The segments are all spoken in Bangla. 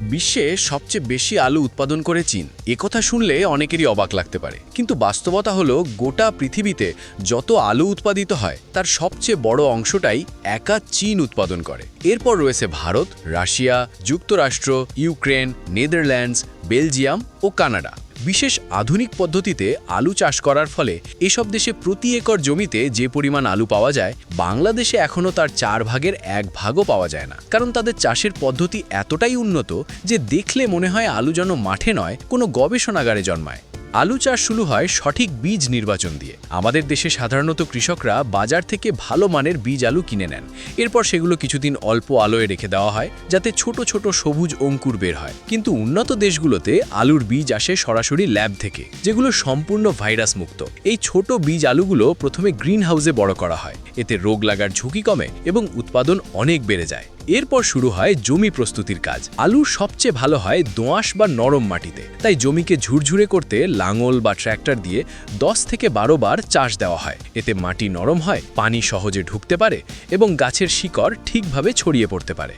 বিশ্বে সবচেয়ে বেশি আলু উৎপাদন করে চীন। একথা শুনলে অনেকেরই অবাক লাগতে পারে। কিন্তু বাস্তবতা হলো, গোটা পৃথিবীতে যত আলু উৎপাদিত হয়, তার সবচেয়ে বড় অংশটাই একা চীন উৎপাদন করে। এরপর রয়েছে ভারত, রাশিয়া, যুক্তরাষ্ট্র, ইউক্রেন, নেদারল্যান্ডস বেলজিয়াম ও কানাডা। বিশেষ আধুনিক পদ্ধতিতে আলু চাষ করার ফলে এসব দেশে প্রতি একর জমিতে যে পরিমাণ আলু পাওয়া যায়, বাংলাদেশে এখনও তার চার ভাগের এক ভাগও পাওয়া যায় না। কারণ তাদের চাষের পদ্ধতি এতটাই উন্নত যে দেখলে মনে হয় আলু যেন মাঠে নয়, কোনো গবেষণাগারে জন্মায়। আলু চাষ শুরু হয় সঠিক বীজ নির্বাচন দিয়ে। আমাদের দেশে সাধারণত কৃষকরা বাজার থেকে ভালো মানের বীজ আলু কিনে নেন। এরপর সেগুলো কিছুদিন অল্প আলোয় রেখে দেওয়া হয়, যাতে ছোট ছোট সবুজ অঙ্কুর বের হয়। কিন্তু উন্নত দেশগুলোতে আলুর বীজ আসে সরাসরি ল্যাব থেকে, যেগুলো সম্পূর্ণ ভাইরাস মুক্ত। এই ছোট বীজ আলুগুলো প্রথমে গ্রিন হাউসে বড় করা হয়। এতে রোগ লাগার ঝুঁকি কমে এবং উৎপাদন অনেক বেড়ে যায়। এরপর শুরু হয় জমি প্রস্তুতির কাজ। আলু সবচেয়ে ভালো হয় দোঁয়াশ বা নরম মাটিতে। তাই জমিকে ঝুরঝুরে করতে লাঙল বা ট্র্যাক্টর দিয়ে 10 থেকে বারো বার চাষ দেওয়া হয়। এতে মাটি নরম হয়, পানি সহজে ঢুকতে পারে এবং গাছের শিকড় ঠিকভাবে ছড়িয়ে পড়তে পারে।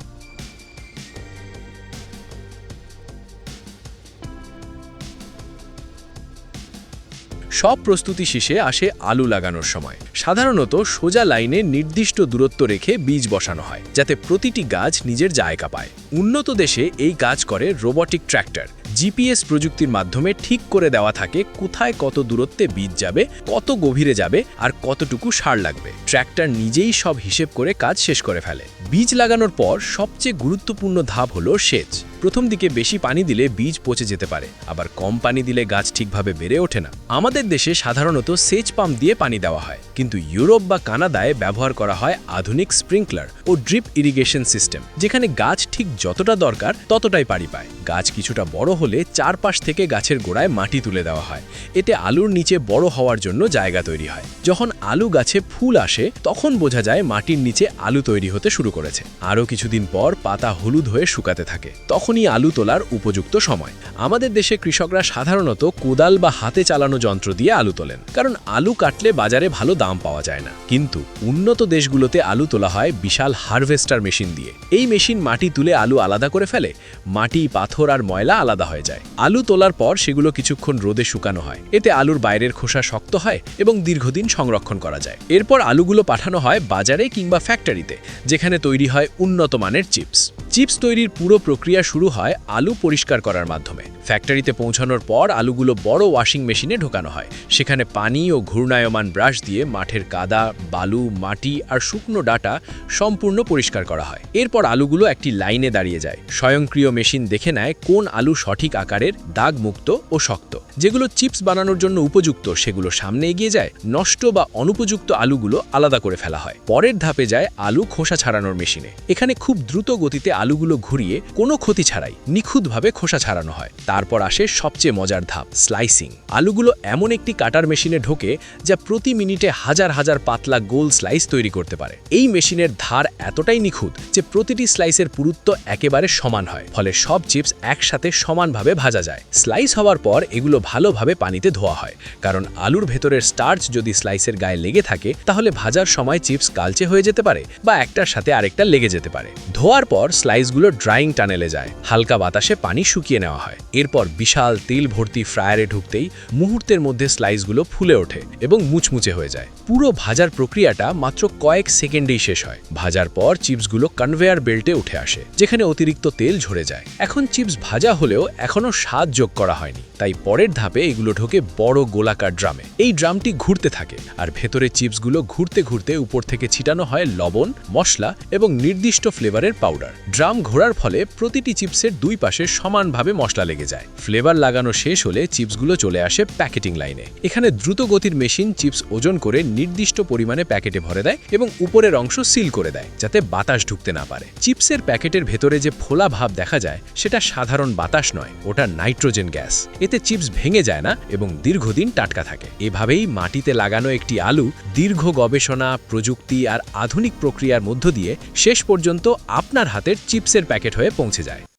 সব প্রস্তুতি শেষে আসে আলু লাগানোর সময়। সাধারণত সোজা লাইনে নির্দিষ্ট দূরত্ব রেখে বীজ বসানো হয়, যাতে প্রতিটি গাছ নিজের জায়গা পায়। উন্নত দেশে এই কাজ করে রোবটিক ট্র্যাক্টর। জিপিএস প্রযুক্তির মাধ্যমে ঠিক করে দেওয়া থাকে কোথায় কত দূরত্বে বীজ যাবে, কত গভীরে যাবে আর কতটুকু সার লাগবে। ট্র্যাক্টর নিজেই সব হিসেব করে কাজ শেষ করে ফেলে। বীজ লাগানোর পর সবচেয়ে গুরুত্বপূর্ণ ধাপ হলো সেচ। প্রথম দিকে বেশি পানি দিলে বীজ পচে যেতে পারে, আবার কম পানি দিলে গাছ ঠিকভাবে বেড়ে ওঠে না। আমাদের দেশে সাধারণত সেচ পাম্প দিয়ে পানি দেওয়া হয়। কিন্তু ইউরোপ বা কানাডায় ব্যবহার করা হয় আধুনিক স্প্রিংকলার ও ড্রিপ ইরিগেশন সিস্টেম, যেখানে গাছ ঠিক যতটা দরকার ততটাই পানি পায়। গাছ কিছুটা বড় হলে চারপাশ থেকে গাছের গোড়ায় মাটি তুলে দেওয়া হয়। এতে আলুর নিচে বড় হওয়ার জন্য জায়গা তৈরি হয়। যখন আলু গাছে ফুল আসে, তখন বোঝা যায় মাটির নিচে আলু তৈরি হতে শুরু করেছে। আরও কিছুদিন পর পাতা হলুদ হয়ে শুকাতে থাকে। তখনই আলু তোলার উপযুক্ত সময়। আমাদের দেশে কৃষকরা সাধারণত কোদাল বা হাতে চালানো যন্ত্র দিয়ে আলু তোলেন। কারণ আলু কাটলে বাজারে ভালো দাম পাওয়া যায় না। কিন্তু উন্নত দেশগুলোতে আলু তোলা হয় বিশাল হারভেস্টার মেশিন দিয়ে। এই মেশিন মাটি তুলে আলু আলাদা করে ফেলে, মাটি, পাথর আর ময়লা আলাদা হয়ে যায়। আলু তোলার পর সেগুলো কিছুক্ষণ রোদে শুকানো হয়। এতে আলুর বাইরের খোসা শক্ত হয় এবং দীর্ঘদিন সংরক্ষণ করা যায়। এরপর আলুগুলো পাঠানো হয় বাজারে কিংবা ফ্যাক্টরিতে, যেখানে তৈরি হয় উন্নত মানের চিপস। চিপস তৈরির পুরো প্রক্রিয়া শুরু হয় আলু পরিষ্কার করার মাধ্যমে। ফ্যাক্টরিতে পৌঁছানোর পর আলুগুলো বড় ওয়াশিং মেশিনে ঢোকানো হয়। সেখানে পানি ও ঘূর্ণায়মান ব্রাশ দিয়ে মাঠের কাদা, বালু, মাটি আর শুকনো ডাটা সম্পূর্ণ পরিষ্কার করা হয়। এরপর আলুগুলো একটি লাইনে দাঁড়িয়ে যায়। স্বয়ংক্রিয় মেশিন দেখে নেয় কোন আলু সঠিক আকারের, দাগমুক্ত ও শক্ত। যেগুলো চিপস বানানোর জন্য উপযুক্ত, সেগুলো সামনে এগিয়ে যায়, নষ্ট বা অনুপযুক্ত আলুগুলো আলাদা করে ফেলা হয়। পরের ধাপে যায় আলু খোসা ছাড়ানোর মেশিনে। এখানে খুব দ্রুত গতিতে আলুগুলো ঘুরিয়ে কোনো ক্ষতি ছাড়াই নিখুঁতভাবে খোসা ছাড়ানো হয়। তারপর আসে সবচেয়ে মজার ধাপ, স্লাইসিং। আলুগুলো এমন একটি কাটার মেশিনে ঢোকে যা প্রতি মিনিটে হাজার হাজার পাতলা গোল স্লাইস তৈরি করতে পারে। এই মেশিনের ধার এতটাই নিখুঁত যে প্রতিটি স্লাইসের পুরুত্ব একেবারে সমান হয়, ফলে সব চিপস একসাথে সমানভাবে ভাজা যায়। স্লাইস হওয়ার পর এগুলো ভালোভাবে পানিতে ধোয়া হয়, কারণ আলুর ভেতরের স্টার্চ যদি স্লাইসের গায়ে লেগে থাকে, তাহলে ভাজার সময় চিপস কালচে হয়ে যেতে পারে বা একটার সাথে আরেকটা লেগে যেতে পারে। ধোয়ার পর স্লাইসগুলো ড্রাইং টানেলে যায়। হালকা বাতাসে পানি শুকিয়ে নেওয়া হয়। এরপর বিশাল তেল ভর্তি ফ্রায়ারে ঢুকতেই মুহূর্তের মধ্যে স্লাইসগুলো ফুলে ওঠে এবং মুচমুচে হয়ে যায়। পুরো ভাজার প্রক্রিয়াটা মাত্র কয়েক সেকেন্ডেই শেষ হয়। ভাজার পর চিপসগুলো কনভেয়ার বেল্টে উঠে আসে, যেখানে অতিরিক্ত তেল ঝরে যায়। এখন চিপস ভাজা হলেও এখনও স্বাদ যোগ করা হয়নি, তাই পরের ধাপে এগুলো ঢোকে বড় গোলাকার ড্রামে। এই ড্রামটি ঘুরতে থাকে আর ভেতরে চিপসগুলো ঘুরতে ঘুরতে উপর থেকে ছিটানো হয় লবণ, মশলা এবং নির্দিষ্ট ফ্লেভারের পাউডার। ড্রাম ঘোরার ফলে প্রতিটি চিপসের দুই পাশে সমানভাবে মশলা লেগে যায়। ফ্লেভার লাগানো শেষ হলে চিপসগুলো চলে আসে প্যাকেটিং লাইনে। এখানে দ্রুত গতির মেশিন চিপস ওজন করে নির্দিষ্ট পরিমাণে প্যাকেটে ভরে দেয় এবং উপরের অংশ সিল করে দেয়, যাতে বাতাস ঢুকতে না পারে। চিপসের প্যাকেটের ভেতরে যে ফোলা ভাব দেখা যায়, সেটা সাধারণ বাতাস নয়, ওটা নাইট্রোজেন গ্যাস। এতে চিপস ভেঙে যায় না এবং দীর্ঘদিন টাটকা থাকে। এভাবেই মাটিতে লাগানো একটি আলু দীর্ঘ গবেষণা, প্রযুক্তি আর আধুনিক প্রক্রিয়ার মধ্য দিয়ে শেষ পর্যন্ত আপনার হাতের চিপসের প্যাকেট হয়ে পৌঁছে যায়।